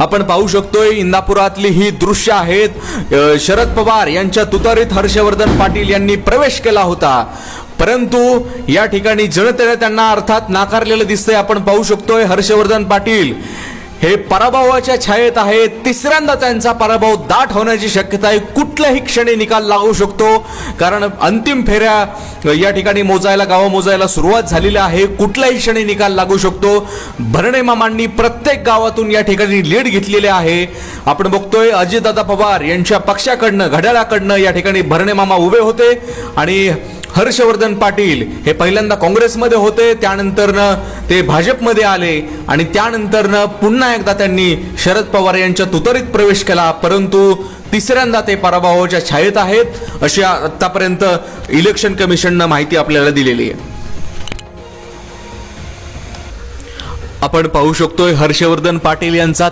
आपण पाहू शकतोय इंदापुरातली ही दृश्य आहेत. शरद पवार यांच्या तुतारीत हर्षवर्धन पाटील यांनी प्रवेश केला होता. परंतु या ठिकाणी जनतेने त्यांना अर्थात नाकारलेलं दिसतंय. आपण पाहू शकतोय हर्षवर्धन पाटील हे पराभवाच्या छायेत आहेत. तिसऱ्यांदा त्यांचा पराभव दाट होण्याची शक्यता आहे. कुठल्याही क्षणी निकाल लागू शकतो. कारण अंतिम फेऱ्या या ठिकाणी मोजायला गावं मोजायला सुरुवात झालेली आहे. कुठल्याही क्षणी निकाल लागू शकतो. भरणे मामांनी प्रत्येक गावातून या ठिकाणी लीड घेतलेली आहे. आपण बघतोय अजितदादा पवार यांच्या पक्षाकडनं घड्याळाकडनं या ठिकाणी भरणे मामा उभे होते. आणि हर्षवर्धन पाटील हे पहिल्यांदा काँग्रेसमध्ये होते त्यानंतरनं ते भाजपमध्ये आले आणि त्यानंतरनं पुन्हा एकदा त्यांनी शरद पवार यांच्या तुतरीत प्रवेश केला परंतु तिसऱ्यांदा ते पराभवाच्या छायेत आहेत अशी आतापर्यंत इलेक्शन कमिशननं माहिती आपल्याला दिलेली आहे. आपण पाहू शकतोय हर्षवर्धन पाटील यांचा